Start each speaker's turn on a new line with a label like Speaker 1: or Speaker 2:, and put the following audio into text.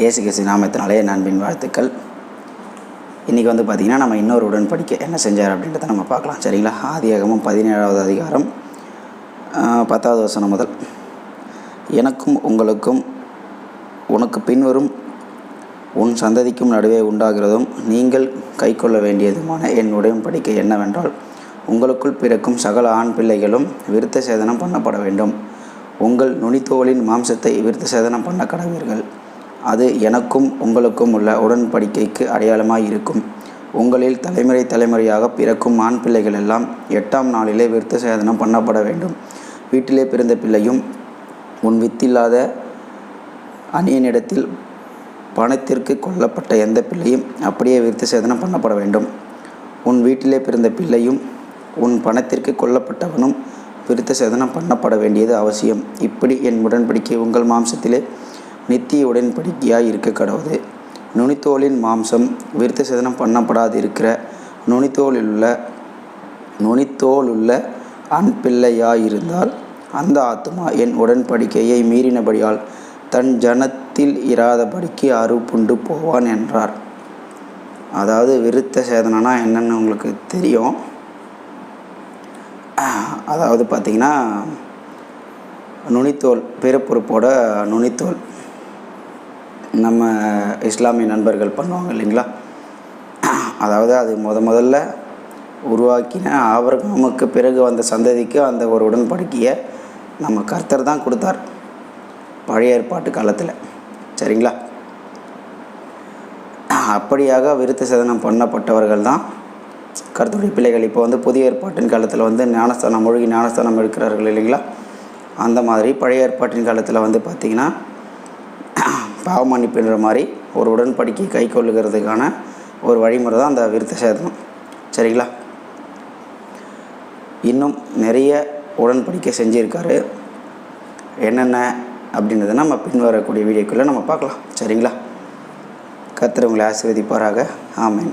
Speaker 1: இயேசு கிறிஸ்து நாமத்தினாலே நண்பின் வாழ்த்துக்கள். இன்றைக்கி வந்து பார்த்திங்கன்னா நம்ம இன்னொரு உடன்படிக்கை என்ன செஞ்சார் அப்படின்றத நம்ம பார்க்கலாம். சரிங்களா? ஆதியாகமும் பதினேழாவது அதிகாரம் பத்தாவது வசனம் முதல். எனக்கும் உங்களுக்கும் உனக்கு பின்வரும் உன் சந்ததிக்கும் நடுவே உண்டாகிறதும் நீங்கள் கைக்கொள்ள வேண்டியதுமான என் உடன்படிக்கை என்னவென்றால் உங்களுக்குள் பிறக்கும் சகல ஆண் பிள்ளைகளும் விருத்த சேதனம் பண்ணப்பட வேண்டும். உங்கள் நுனித்தோலின் மாம்சத்தை விருத்த சேதனம் பண்ண கடவீர்கள் அது எனக்கும் உங்களுக்கும் உள்ள உடன்படிக்கைக்கு அடையாளமாய் இருக்கும். உங்களில் தலைமுறை தலைமுறையாக பிறக்கும் ஆண் பிள்ளைகள் எல்லாம் எட்டாம் நாளிலே விருத்த சேதனம் பண்ணப்பட வேண்டும். வீட்டிலே பிறந்த பிள்ளையும் உன் வித்தில்லாத அணியனிடத்தில் பணத்திற்கு கொல்லப்பட்ட எந்த பிள்ளையும் அப்படியே விருத்த சேதனம் பண்ணப்பட வேண்டும். உன் வீட்டிலே பிறந்த பிள்ளையும் உன் பணத்திற்கு கொல்லப்பட்டவனும் விருத்த சேதனம் பண்ணப்பட வேண்டியது அவசியம். இப்படி என் உடன்படிக்கை உங்கள் மாம்சத்திலே நித்திய உடன்படிக்கையாய் இருக்க கடவுது நுனித்தோலின் மாம்சம் விருத்த சேதனம் பண்ணப்படாது இருக்கிற நுனித்தோலில் உள்ள நுனித்தோலுள்ள ஆண் பிள்ளையாயிருந்தால் அந்த ஆத்மா என் உடன்படிக்கையை மீறினபடியால் தன் ஜனத்தில் இராதபடிக்கு அறுப்புண்டு போவான் என்றார். அதாவது விருத்த சேதனம்னா என்னன்னு உங்களுக்கு தெரியும். அதாவது பார்த்திங்கன்னா நுனித்தோல் பிறப்புறுப்போட நுனித்தோல். நம்ம இஸ்லாமிய நண்பர்கள் பண்ணுவாங்க இல்லைங்களா? அதாவது அது முத முதல்ல உருவாக்கின ஆபரகாமுக்கு பிறகு வந்த சந்ததிக்கு அந்த ஒரு உடன்படிக்கையை நம்ம கர்த்தர் தான் கொடுத்தார். பழைய ஏற்பாட்டு காலத்தில். சரிங்களா? அப்படியாக விருத்த சேதனம் பண்ணப்பட்டவர்கள் தான் கருத்துடைய பிள்ளைகள். இப்போ வந்து புதிய ஏற்பாட்டின் காலத்தில் வந்து ஞானஸ்தானம் மூழ்கி ஞானஸ்தானம் எடுக்கிறார்கள் இல்லைங்களா? அந்த மாதிரி பழைய ஏற்பாட்டின் காலத்தில் வந்து பார்த்திங்கன்னா பாவ மன்னிப்புன்ற மாதிரி ஒரு உடன்படிக்கை கை கொள்ளுகிறதுக்கான ஒரு வழிமுறை தான் அந்த விருத்த சேதனம். சரிங்களா? இன்னும் நிறைய உடன்படிக்கை செஞ்சுருக்காரு. என்னென்ன அப்படின்றத நம்ம பின்வரக்கூடிய வீடியோக்குள்ளே நம்ம பார்க்கலாம். சரிங்களா? கத்துறவங்களை ஆசீர்வதிப்பாராக. ஆமேன்.